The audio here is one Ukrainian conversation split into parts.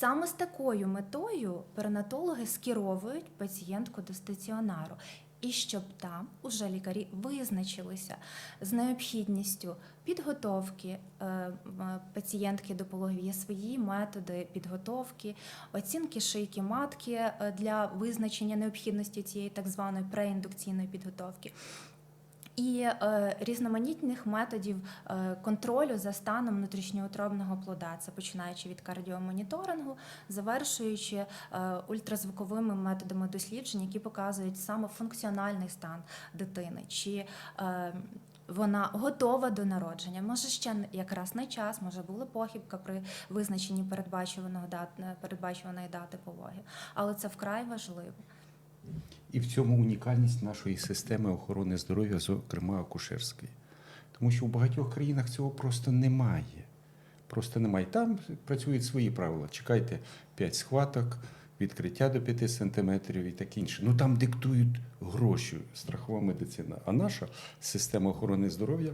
Саме з такою метою перинатологи скеровують пацієнтку до стаціонару. І щоб там уже лікарі визначилися з необхідністю підготовки е, пацієнтки до пологів, свої методи підготовки, оцінки шийки матки е, для визначення необхідності цієї так званої преіндукційної підготовки. І е, різноманітних методів е, контролю за станом внутрішньоутробного плода, це починаючи від кардіомоніторингу, завершуючи е, ультразвуковими методами досліджень, які показують саме функціональний стан дитини, чи е, вона готова до народження. Може, ще якраз не час, може була похибка при визначенні передбачуваної дати пологів, але це вкрай важливо. І в цьому унікальність нашої системи охорони здоров'я, зокрема акушерської. Тому що в багатьох країнах цього просто немає. Просто немає. Там працюють свої правила. Чекайте 5 схваток, відкриття до 5 сантиметрів і таке інше. Ну там диктують гроші, страхова медицина. А наша система охорони здоров'я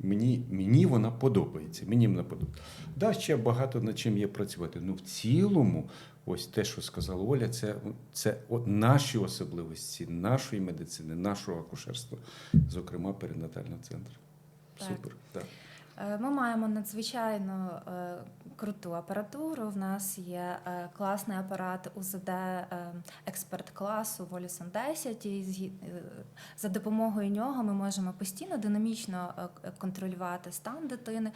мені, мені вона подобається. Мені вона подобається. Да, ще багато над чим є працювати. Ну в цілому, ось те, що сказала Оля, це, це наші особливості нашої медицини, нашого акушерства, зокрема перинатального центру. Так. Супер. Так. Е, Ми маємо надзвичайно е, круту апаратуру. В нас є е, класний апарат УЗД експерт класу Волісон 10. І за допомогою нього ми можемо постійно динамічно контролювати стан дитини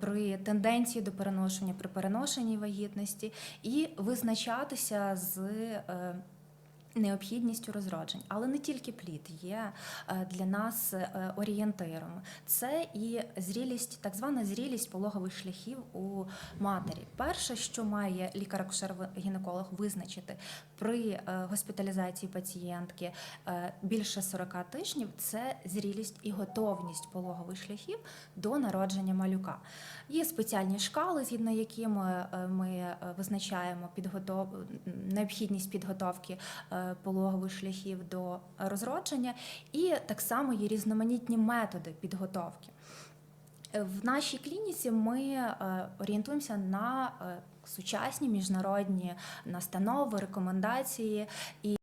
при тенденції до переношення при переношенні вагітності і визначатися з. Необхідністю розроджень, але не тільки плід є е, для нас е, орієнтиром. Це і зрілість, так звана зрілість пологових шляхів у матері. Перше, що має лікар-акушер-гінеколог визначити при е, госпіталізації пацієнтки більше 40 тижнів, це зрілість і готовність пологових шляхів до народження малюка. Є спеціальні шкали, згідно якими ми визначаємо підготов... необхідність підготовки пологових шляхів до розродження, і так само є різноманітні методи підготовки. В нашій клініці ми е, орієнтуємося на е, сучасні міжнародні настанови, рекомендації і